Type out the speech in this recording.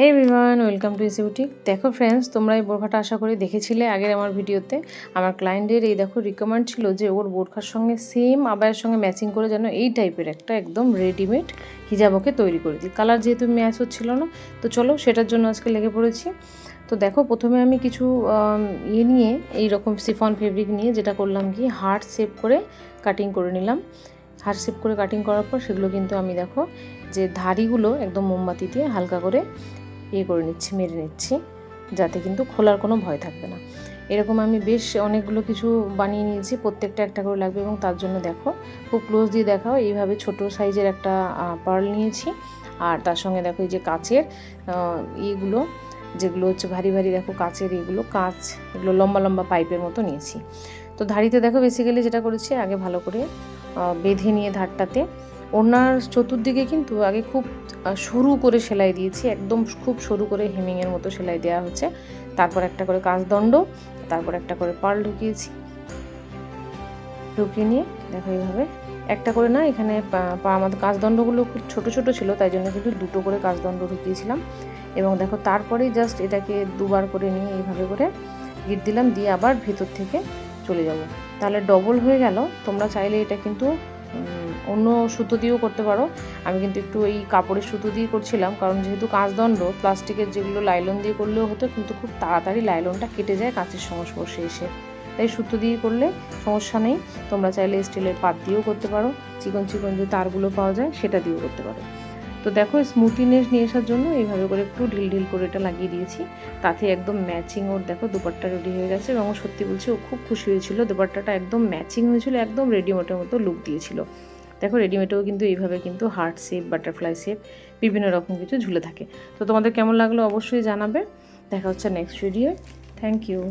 Hey everyone welcome to EC boutique দেখো friends তোমরা এই বোরখাটা আশা করি দেখেছিলে আগের আমার ভিডিওতে। আমার ক্লায়েন্টের এই দেখো রিকমেন্ড ছিল যে ওর বোরখার সঙ্গে সেম আবায়ের সঙ্গে ম্যাচিং করে যেন এই টাইপের একটা একদম রেডিমেড হিজাব ওকে তৈরি করে দিই। কালার যেহেতু ম্যাচ হচ্ছিল না, তো চলো সেটার জন্য আজকে লেগে পড়েছি। তো দেখো প্রথমে আমি কিছু ইয়ে নিয়ে এই রকম সিফন ফেব্রিক নিয়ে যেটা করলাম কি হার্ট শেপ করে কাটিং করে নিলাম। হার্ট শেপ করে কাটিং করার পর সেগুলো কিন্তু আমি দেখো, যে ধারিগুলো একদম মোমবাতি দিয়ে হালকা করে ইয়ে করে নিচ্ছি মেরে নিচ্ছি যাতে কিন্তু খোলার কোনো ভয় থাকবে না। এরকম আমি বেশ অনেকগুলো কিছু বানিয়ে নিয়েছি প্রত্যেকটা একটা করে লাগবে এবং তার জন্য দেখো খুব ক্লোজ দিয়ে দেখাও এইভাবে ছোট সাইজের একটা পার্ল নিয়েছি। আর তার সঙ্গে দেখো এই যে কাচের আহ, ইয়েগুলো যেগুলো হচ্ছে ভারী ভারী দেখো কাচের এগুলো কাঁচ এগুলো লম্বা লম্বা পাইপের মতো নিয়েছি। তো ধাড়িতে দেখো বেসিক্যালি যেটা করেছি আগে ভালো করে বেঁধে নিয়ে ধারটাতে ওনার চতুর্দিকে কিন্তু আগে খুব সরু করে সেলাই দিয়েছি, একদম খুব সরু করে হেমিংয়ের মতো সেলাই দেওয়া হচ্ছে। তারপর একটা করে কাঁচদণ্ড, তারপর একটা করে পাল ঢুকিয়েছি। ঢুকিয়ে নিয়ে দেখো এইভাবে। একটা করে না এখানে আমাদের কাঁচদণ্ডগুলো খুব ছোটো ছোটো ছিল, তাই জন্য কিন্তু দুটো করে কাঁচদণ্ড ঢুকিয়েছিলাম। এবং দেখো তারপরেই জাস্ট এটাকে দুবার করে নিয়ে এইভাবে করে গিট দিলাম, দিয়ে আবার ভেতর থেকে চলে যাব। তাহলে ডবল হয়ে গেল। তোমরা চাইলে এটা কিন্তু অন্য সুতো দিয়েও করতে পারো। আমি কিন্তু একটু এই কাপড়ের সুতো দিয়ে করছিলাম, কারণ যেহেতু কাঁচদণ্ড, প্লাস্টিকের যেগুলো লাইলন দিয়ে করলেও হতো, কিন্তু খুব তাড়াতাড়ি লাইলনটা কেটে যায় কাঁচের সংস্পর্শে এসে। তাই সুতো দিয়ে করলে সমস্যা নেই, তোমরা চাইলে স্টিলের পাত দিয়েও করতে পারো, চিকন চিকন যে তারগুলো পাওয়া যায় সেটা দিয়েও করতে পারো। তো দেখো স্মুথিনেস নিয়ে আসার জন্য এইভাবে করে একটু ঢিল ঢিল করে এটা লাগিয়ে দিয়েছি। তাতে একদম ম্যাচিং ওর দেখো দুপাট্টা রেডি হয়ে গেছে এবং সত্যি বলছি ও খুব খুশি হয়েছিল। দুপাট্টাটা একদম ম্যাচিং হয়েছিল, একদম রেডিমেডের মতো লুক দিয়েছিল। দেখো রেডিমেডেও কিন্তু এইভাবে কিন্তু হার্ট শেপ বাটারফ্লাই শেপ বিভিন্ন রকম কিছু ঝুলে থাকে। তো তোমাদের কেমন লাগল অবশ্যই জানাবে। দেখা হচ্ছে নেক্সট ভিডিও থ্যাংক ইউ